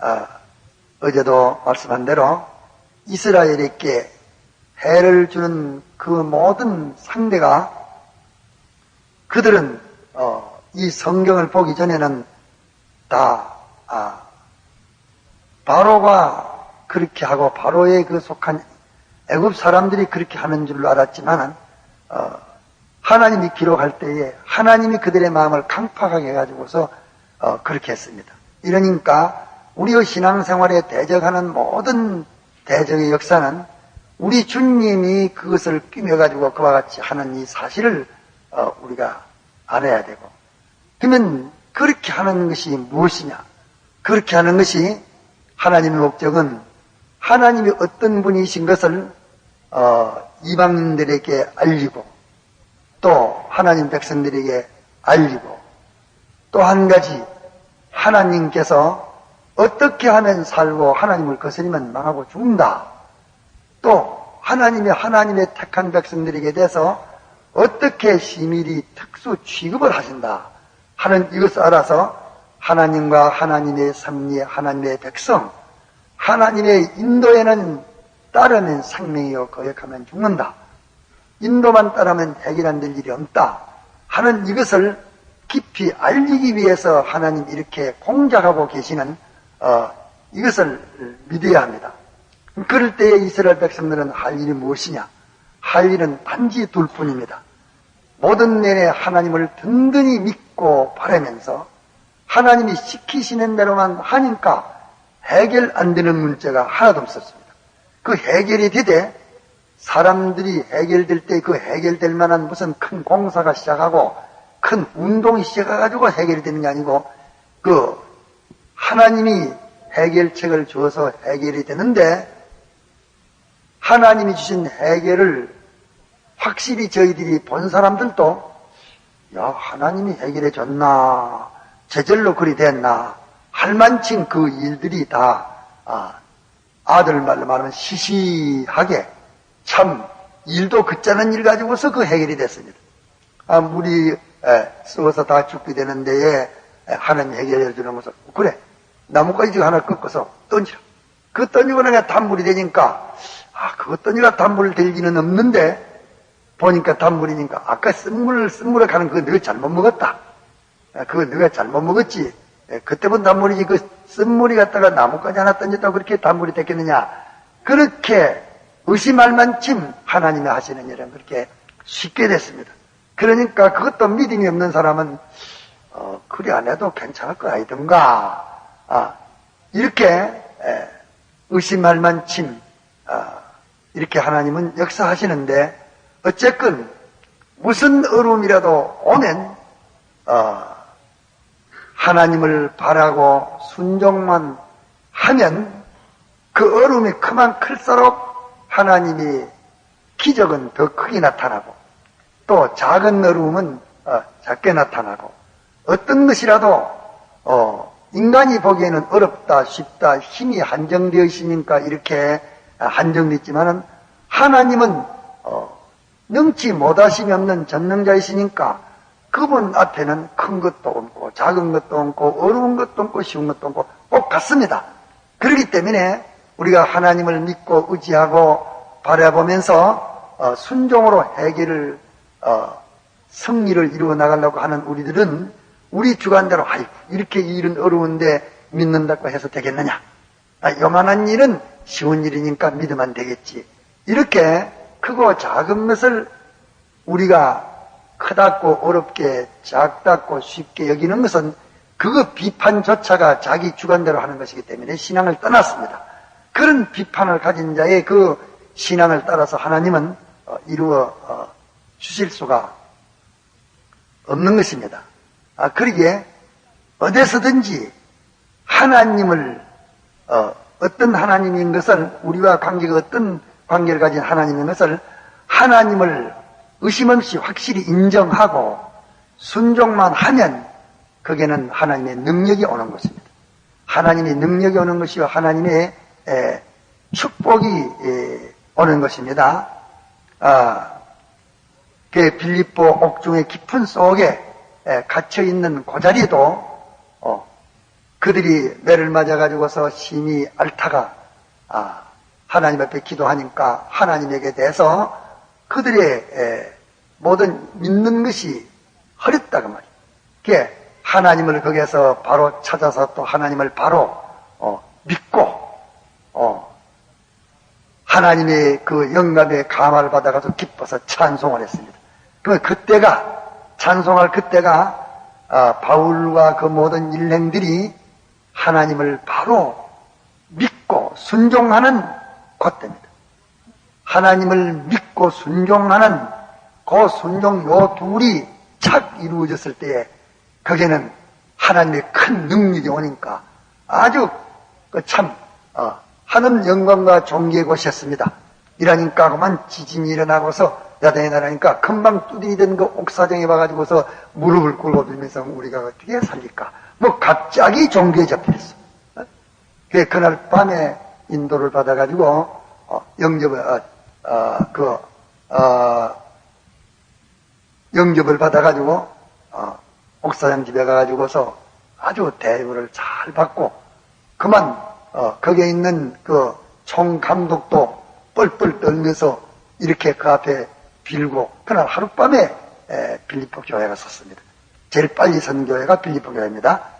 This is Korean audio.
어, 어제도 말씀한 대로 이스라엘에게 해를 주는 그 모든 상대가 그들은 어, 이 성경을 보기 전에는 다 아, 바로가 그렇게 하고 바로에 그 속한 애굽 사람들이 그렇게 하는 줄로 알았지만은 어, 하나님이 기록할 때에 하나님이 그들의 마음을 강팍하게 해가지고서 어, 그렇게 했습니다. 이러니까 우리의 신앙생활에 대적하는 모든 대적의 역사는 우리 주님이 그것을 끼며가지고 그와 같이 하는 이 사실을 어, 우리가 알아야 되고 그러면 그렇게 하는 것이 무엇이냐? 그렇게 하는 것이 하나님의 목적은 하나님이 어떤 분이신 것을 어, 이방인들에게 알리고 또 하나님 백성들에게 알리고 또 한 가지 하나님께서 어떻게 하면 살고 하나님을 거스리면 망하고 죽는다. 또 하나님이 하나님의 택한 백성들에게 대해서 어떻게 시밀히 특수 취급을 하신다 하는 이것을 알아서 하나님과 하나님의 섭리, 하나님의 백성, 하나님의 인도에는 따르면 생명이요 거역하면 죽는다. 인도만 따르면 해결 안될 일이 없다. 하는 이것을 깊이 알리기 위해서 하나님 이렇게 공작하고 계시는 어, 이것을 믿어야 합니다. 그럴 때에 이스라엘 백성들은 할 일이 무엇이냐? 할 일은 단지 둘 뿐입니다. 모든 내내 하나님을 든든히 믿고 바라면서 하나님이 시키시는 대로만 하니까 해결 안 되는 문제가 하나도 없었습니다. 그 해결이 되되 사람들이 해결될 때 그 해결될 만한 무슨 큰 공사가 시작하고 큰 운동이 시작해가지고 해결이 되는 게 아니고 그 하나님이 해결책을 주어서 해결이 되는데 하나님이 주신 해결을 확실히 저희들이 본 사람들도 야 하나님이 해결해 줬나? 제절로 그리 됐나? 할만친 그 일들이 다 아, 들 말로 말하면 시시하게 참 일도 그짜는 일 가지고서 그 해결이 됐습니다. 아, 물이 에, 썩어서 다 죽게 되는 데 에 하나님 해결해 주는 것을 그래 나뭇가지 하나 꺾어서 던지라. 그 던지고 나가 단물이 되니까 아 그거 던지가 단물 될 리는 없는데 보니까 단물이니까 아까 쓴물 쓴물에 가는 그거 너가 잘못 먹었다. 아, 그거 너가 잘못 먹었지. 에, 그때부터 단물이지 그 쓴물이 갔다가 나뭇가지 하나 던졌다고 그렇게 단물이 됐겠느냐. 그렇게 의심할 만큼 하나님이 하시는 일은 그렇게 쉽게 됐습니다. 그러니까 그것도 믿음이 없는 사람은 어, 그리 안 해도 괜찮을 거 아니던가. 아, 이렇게 에, 의심할 만큼 아, 이렇게 하나님은 역사하시는데 어쨌건 무슨 어려움이라도 오면 어, 하나님을 바라고 순종만 하면 그 어려움이 크만 클수록 하나님이 기적은 더 크게 나타나고 또 작은 어려움은 어, 작게 나타나고 어떤 것이라도 어, 인간이 보기에는 어렵다 쉽다 힘이 한정되어 있으니까 이렇게 한정됐지만은 하나님은 어, 능치 못하심이 없는 전능자이시니까 그분 앞에는 큰 것도 없고 작은 것도 없고 어려운 것도 없고 쉬운 것도 없고 꼭 같습니다. 그렇기 때문에 우리가 하나님을 믿고 의지하고 바라보면서 어, 순종으로 해결을 어, 승리를 이루어 나가려고 하는 우리들은 우리 주관대로 아이고 이렇게 일은 어려운데 믿는다고 해서 되겠느냐? 아, 요만한 일은 쉬운 일이니까 믿으면 되겠지. 이렇게 크고 작은 것을 우리가 크다고 어렵게 작다고 쉽게 여기는 것은 그거 비판조차가 자기 주관대로 하는 것이기 때문에 신앙을 떠났습니다. 그런 비판을 가진 자의 그 신앙을 따라서 하나님은 어, 이루어 어, 주실 수가 없는 것입니다. 아, 그러기에 어디서든지 하나님을 어, 떤 하나님인 것을 우리와 관계가 어떤 관계를 가진 하나님인 것을 하나님을 의심 없이 확실히 인정하고 순종만 하면 거기에는 하나님의 능력이 오는 것입니다. 하나님의 능력이 오는 것이요 하나님의 에, 축복이 에, 오는 것입니다. 아, 그 빌립보 옥중의 깊은 속에 갇혀 있는 그 자리도 어, 그들이 매를 맞아 가지고서 심히 앓다가 아, 하나님 앞에 기도하니까 하나님에게 대해서 그들의 에, 모든 믿는 것이 허렸다고 말이에요. 그게 하나님을 거기에서 바로 찾아서 또 하나님을 바로 어, 믿고 어, 하나님의 그 영감의 감화를 받아가서 기뻐서 찬송을 했습니다. 그러면 그때가 찬송할 그때가 아, 바울과 그 모든 일행들이 하나님을 바로 믿고 순종하는 그때입니다. 하나님을 믿고 순종하는 그 순종 요 둘이 착 이루어졌을 때에 거기에는 하나님의 큰 능력이 오니까 아주 그참 어, 하늘 영광과 존귀의 곳이었습니다. 이러니까 그만 지진이 일어나고서 야단이 나라니까 금방 뚜디된 그 옥사정에 와가지고서 무릎을 꿇고 빌면서 우리가 어떻게 살릴까? 뭐 갑자기 종교에 잡혔어. 어? 그래 그날 밤에 인도를 받아가지고 어, 영접을 어, 어, 그 어, 영접을 받아가지고 어, 옥사장 집에 가가지고서 아주 대우를 잘 받고 그만 어, 거기에 있는 그 총감독도 뻘뻘 떨면서 이렇게 그 앞에 빌고 그날 하룻밤에 에, 빌리포 교회가 섰습니다. 제일 빨리 선 교회가 빌리포 교회입니다.